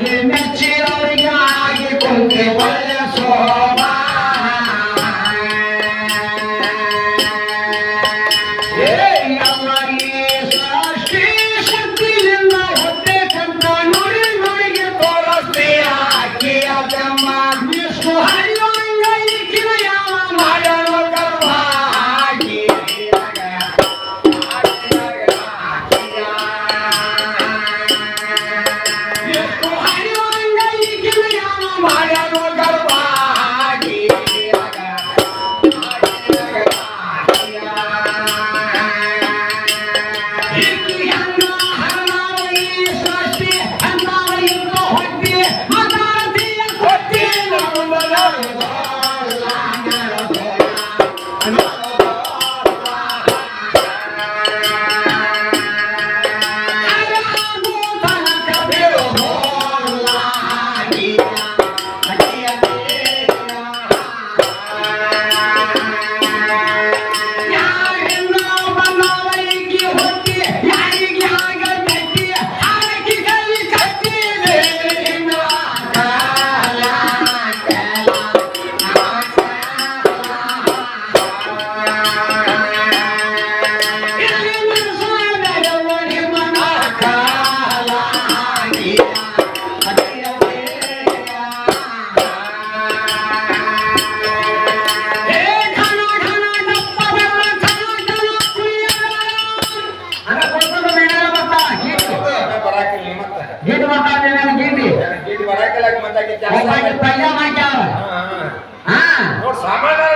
గిన్నె చిరగా ఆగిపోతే వల్ల శోభ ಪಲ್ಯ ಹಾಕ್ಯಾಳ ಹಾ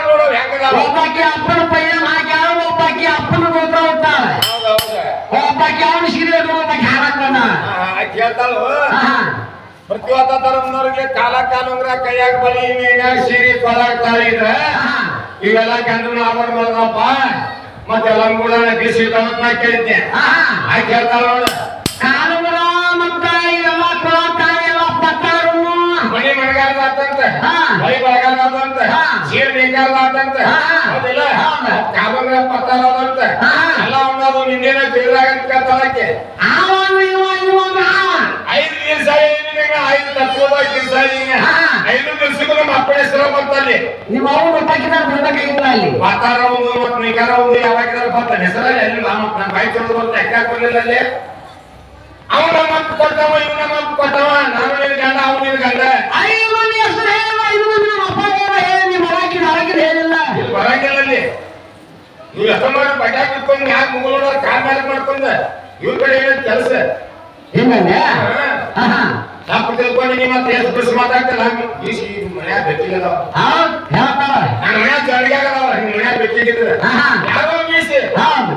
ನೋಡ್ ಹೆಂಗದಾವ ಒಬ್ಬಾಕಿ ಅಪ್ಪನ ಪಲ್ಯ ಹಾಕ್ಯಾಳ ಒಬ್ಬಾಕಿ ಅಪ್ಪನ ಹುಟ್ಟಾಳ ಹೌದೌದು ಒಬ್ಬಾಕಿ ಅವನ ಸೀರೆ ಒಬ್ಬಾಕಿ ಹಾರಾಕನ ಕೇಳ್ತಾಳು ಹಾ ಪ್ರತಿಯೊಂದ ಧರ್ಮದವ್ರಿಗೆ ಕಾಲ ಕಾಲಂದ್ರ ಕೈಯಾಗ ಬಲಿ ಮೀನಾಗ ಸೀರೆ ಕೊಲಾಗ್ತಾಳೆ ಇದ್ರ ಇವೆಲ್ಲ ಗಂಡನ ಆಭರಣ ಮಾಡೋದಪ್ಪ. ಮತ್ತೆಲ್ಲ ಕೂಡ ಬಿಸಿ ನಾ ಕೇಳಿದ್ದೆ ಹಾ ಆ ಕೇಳ್ತಾಳ ನೋಡು. ಆತಂತ. ಮಳಿ ಬರಗಾಲ ಆತಂತ. ಸೀರೆ ಬೇಕಾದ ಆತಂತ. ಹೌದಿಲ್ಲ? ಪತ್ತಾರ ಅದಂತ ಹಾ. ಎಲ್ಲ ಅನ್ನೋದು ನಿನ್ನೇನ ಐದು ದಿವಸ ಐದು ತತ್ವದ ದಿವಸ ಹಾ. ಐದು ದಿವಸಕ್ಕೂ ನಮ್ಮ ಅಪ್ಪನ ಹೆಸರು ಬಂತಲ್ಲಿ ನಿಮ್ಮ ಬರ್ಬೇಕಾಗಿಲ್ಲ ಅಲ್ಲಿ. ವಾತಾರ ಒಂದು ಮತ್ತು ನಿಗಾರ ಒಂದು ಯಾವಾಗಿದ್ದಾರೆ ಬಂತ ಹೆಸರಲ್ಲಿ ಅಲ್ಲಿ ನಮ್ಮ ಬಾಯಿ ಚಲೋ ಬರ್ತಾ ಬರ್ಲಿಲ್ಲ ಅಲ್ಲಿ? ಅವನ ಮಾತು ಕೊಟ್ಟವ ಇವನ ಮಾತು ಕೊಟ್ಟವ ನಾನು ನಿನ್ ಗಂಡ ಅವನು ನಿನ್ ಗಂಡ ಮಂದಿ ಹೆಸರು ಹೇಳಿಲ್ಲ ನಮ್ಮ ಅಪ್ಪ ಏನೋ ಹೇಳಿ ನಿಮ್ಮ ಹೊರಗಿನ ಹೊರಗಿನ ಹೇಳಿಲ್ಲ. ಇಲ್ಲಿ ಬರಂಗಿಲ್ಲ ಅಲ್ಲಿ ಇವ್ ಎಷ್ಟ ಮಾಡಿ ಬಡ್ಯಾಗ ಬಿಟ್ಕೊಂಡು ಯಾಕೆ ಮುಗುಳೋಡ ಕಾಲ್ ಮೇಲೆ ಮಾಡ್ಕೊಂಡ ಇವ್ರ ಕಡೆ ಏನ ಕೆಲಸ. ಹಿಂಗಂದೆ ಹಾ. ಹಾ ತಪ್ಪು ತಿಳ್ಕೊಂಡು ನೀವು ಮತ್ತೆ ಎಷ್ಟು ಬಿಸಿ ಮಾತಾಡ್ತಿಲ್ಲ ಈ ಮನ್ಯಾಗ ಬೆಕ್ಕಿಲ್ಲ ಹಾ ಹೇಳ್ತಾರ ನನ್ನ ಮನ್ಯಾಗ ಅಡಿಗೆ ಆಗಲ್ಲ ನಿಮ್ ಮನ್ಯಾಗ ಬೆಕ್ಕಿಗಿದ್ರೆ. ಯಾರೋ ಮೀಸಿ.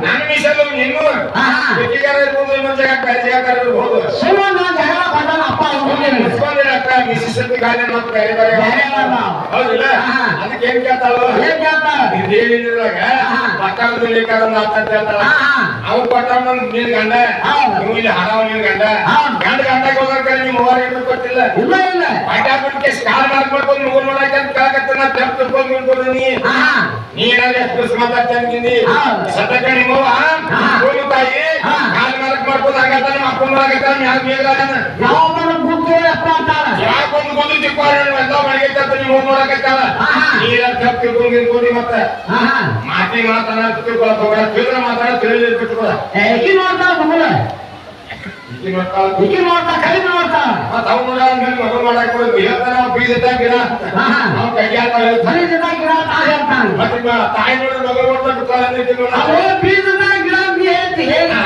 ನನ್ನ ಮೀಸಲು ನಿನ್ನೂ ಹಾ, ಹಾ. ಬೆಕ್ಕಿಗಾರ ಇರ್ಬೋದು ಇನ್ನೊಂದ್ ಜಾಗ ಬೇರೆ ಜಾಗ ಇರ್ಬೋದು ಸುಮ್ಮನೆ ಜಗಳ ಬಂದನ ಅಪ್ಪ ಅವ್ನು ಮುಗಿಸ್ಕೊಂಡಿರಕ್ಕ ಮಿಸಿಸಿಪಿ ಗಾರ್ಡನ್ ಮತ್ತು ಬೇರೆ ಬೇರೆ ಬೇರೆ ಅದಾವ. ಹೌದಿಲ್ಲ. ಅದಕ್ಕೆ ಏನ್ ಕೇಳ್ತಾಳು ಏನ್ ಇದೇನಿದ್ರಾಗ. ಪಟ್ಟಣದಲ್ಲಿ ಕಾರಣ ಅಂತ ಹೇಳ್ತಾಳ. ಅವ್ನು ಪಟ್ಟಣ ನಿನ್ ಗಂಡ. ನೀವು ಇಲ್ಲಿ ನಿನ್ ಗಂಡ. ಗಂಡ ಗಂಡಕ್ಕೆ ಹೋಗಕ್ಕೆ ನೀವು ಮೂವರು ಏನು ಕೊಟ್ಟಿಲ್ಲ ಇಲ್ಲ ಇಲ್ಲ ಪಟ್ಟಾಬಿಟ್ಟಿಗೆ ಸ್ಟಾರ್ ಮಾಡ್ಕೊಂಡು ನೋಡಕ್ಕೆ ಅಂತ ಕೇಳಕತ್ತ ನಾ ತೆಪ್ಪ ತಿಳ್ಕೊಂಡು ನಿಂತ್ಕೊಂಡು ನೀ ಎಷ್ಟು ಮಾತಾಡ್ತೀನಿ. ಸತಕ ನಿಮ್ಮವ್ವ ಭೂಮಿ ತಾಯಿ ಮಾರಕ್ ಮಾಡ್ಕೊಂಡು ಹಂಗತ್ತ ನಿಮ್ಮ ಅಪ್ಪ ಮಾಡಕತ್ತ ಯಾಕೆ ಬೇಗದಾನ ಯಾವನ ಗುದ್ದು ಅಪ್ಪ ಎಲ್ಲ ನೀವು. ನೀರ ತಿಳ್ಕೊಂಡು ಮತ್ತೆ? ಮಾತಿ ಮಾತಾಡ ತಿಳ್ಕೊಳಕ್ ಹೋಗ್ಬೇಡ. ತಿಳಿದ್ರೆ ಮಾತಾಡ ತಿಳಿದ್ರೆ ಬಿಟ್ಕೊಳ ಏಕಿ ನೋಡ್ತಾಳ ಮಗಳ ಈಕಿ ನೋಡ್ತಾಳ? ಈಕಿ ನೋಡ್ತಾ ಕೈ ನೋಡ್ತಾಳ? ಮತ್ತ ಅವ್ನು ನೋಡ ಅಂದ್ಮೇಲೆ ಮಗಳು ಮಾಡಕ್ ಕೊಡೋದು ಹೇಳ್ತಾನ ಬೀಜ ಗಿಡ. ಅವ್ನು ಕೈಯಾಗ ಗಿಡ ತಾ ಹೇಳ್ತಾನ ಮತ್ತೆ ಮ- ತಾಯಿ ನೋಡಿ ಮಗಳು ನೋಡ್ತಾ ಬಿಡ್ತಾಳ ಬೀಜದ ಗಿಡ ಹೇಳ್ತಿ ಹಾ.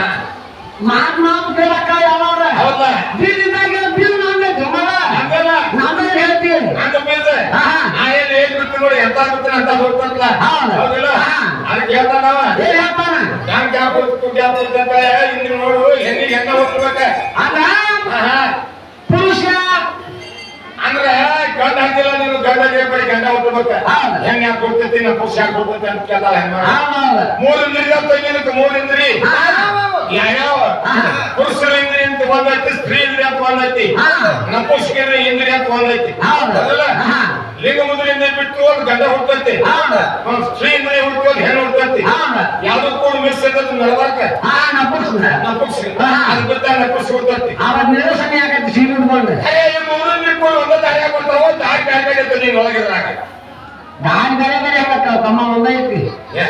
ಮಾತ್ ಮಾತು ಕೇಳಕ್ಕ ಯಾವ್ರ ಹೌದಾ? ಬೀಜದ ಗಿಡ ಬೀಜ ನಂದೆ ಮಗಳ ಹಂಗಲ್ಲ ನಾವೇ ಹೇಳ್ತೀವಿ. ನಂದ ಬೀಜ. ಹಾ, ಹಾ. ನಾ ಏನ್ ಏನ್ ನೋಡಿ ಎಂತ ಬಿಡ್ತೀನಿ ಅಂತ ಹೋಗ್ತಂತಲ್ಲ ಹೌದು. ಹೌದಿಲ್ಲ. ಅದಕ್ಕೆ ಹೇಳ್ತಾನ ಅವ. ಏನ್ ಹೇಳ್ತಾನ? ಹ್ಯಾಂಗ್ ಗ್ಯಾಪ್ ಹೋಗ್ತು ಗ್ಯಾಪ್ ಹೋಗ್ತು ಅಂತ ಹಿಂದಿನ ನೋಡು ಹೆಣ್ಣಿಗೆ ಹೆಣ್ಣ ಹೋಗ್ಬೇಕ ಅದ ಹಾ ಪುರುಷ ಅಂದ್ರೆ ಗಂಡ ಗಂಡ ಬರೀ ಗಂಡ ಹುಟ್ಟಬೇಕ. ಹೆಂಗ್ ಯಾಕೆ ಕೊಡ್ತೈತಿ ನಾ ಪುರುಷ ಯಾಕೆ ಕೊಡ್ತೈತಿ ಅಂತ ಕೇಳ್ತಾಳ. ಹೌದೌದು ಮೂರು ಇಂದ್ರಿಯ ತಂಗಿನಕ್ಕೆ ಮೂರು ಇಂದ್ರಿ ಹಾ. ಪುರುಷರ ಇಂದ್ರಿಯ ಅಂತ ಒಂದೈತಿ ಸ್ತ್ರೀ ಇಂದ್ರಿ ಅಂತ ಒಂದೈತಿ ಹಾ. ಇಂದ್ರಿ ಅಂತ ಒಂದೈತಿ. ಹೌದಲ್ಲ? ಲಿಂಗ ಮುದ್ರಿಂದ ಬಿಟ್ಟು ಒಂದು ಗಂಡ ಹೌದು. ಒಂದ್ ಸ್ತ್ರೀ ಇಂದ್ರಿಯ ಹುಟ್ಟು ಒಂದು ಹೆಣ್ಣು ಹೌದು. ಯಾವ್ದು ಕೂಡ ಮಿಸ್ ಇರ್ತೈತಿ ನಡಬಾರ್ಕ. ಅದು ಮೂರು ಬಿಟ್ಕೊಂಡು ಒಂದೇ ದಾರಿ ಹಾಕೊಳ್ತಾವ ದಾರಿ ಇರ್ತದೆ ನೀನ್ ಒಳಗಿದ್ರಾಗ ದಾರಿ ಬೇರೆ ಬೇರೆ ಆಗತ್ತ ತಮ್ಮ ಒಂದ ಐತಿ.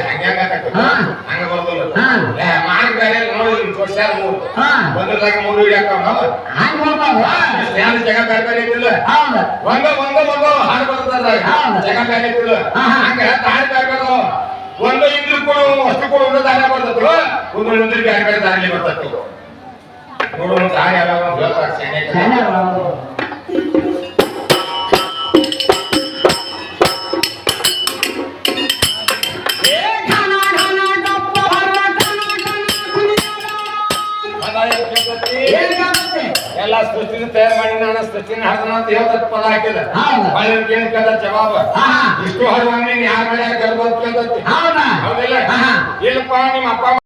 ಹಂಗ ಹಂಗ ಆಕತ್ತೆ. ಹಾ. ಹಂಗ ಬರೋದಿಲ್ಲ ಹಾ. ಏ ಮಾರ್ಗ ಬೇರೆ ನೋಡಿ ತೋರ್ಸ್ಯಾರ ಮೂರು. ಒಂದ್ರದಾಗ ಮೂರು ಹಿಡಿಯಾಕ ನಾವು ಹಂಗ್ ಹೋಗ್ತಾವ ಸ್ಟ್ಯಾಂಡ್ ಜಗ ಬೇರೆ ಬೇರೆ ಐತಿಲ್ಲ ಹೌದು. ಒಂದ ಒಂದ ಒಂದ ಹಾಡು ಬರ್ತದ ಜಗ ಬೇರೆ ಐತಿಲ್ಲ ಹಾ, ಹಾ. ಹಂಗ ದಾರಿ ಬೇರೆ ಬೇರೆ ಅದಾವ. ಒಂದು ಇಂದ್ರ ಕೊಡು ಅಷ್ಟು ಕೊಡು ಒಂದು ದಾರಿ ಬರ್ತದ ಒಂದು ಇಂದ್ರ ಬೇರೆ ಬೇರೆ ದಾರಿ ಬರ್ತದ ನೋಡು ಒಂದು ದಾರಿ ಅಂತ ಹೇಳ್ತಾರೆ ಎಲ್ಲ ಸೃಷ್ಟಿನ ತಯಾರು ಮಾಡಿ ನಾನು ಸೃಷ್ಟಿನ ಹಾಡ್ದನ ಅಂತ ಹೇಳ್ದ ಪದ ಹಾಕಿದ ಹೌದು. ಹೊಳ್ಳಿ ಕೇಳಿ ಕೇಳ್ದ ಜವಾಬ. ಇಷ್ಟು ಹಾಡುವಂಗ ನೀನ್ ಯಾರ ಗರ್ಭ? ಹೌದಿಲ್ಲ. ಇಲ್ಲಪ್ಪ ನಿಮ್ಮ ಅಪ್ಪ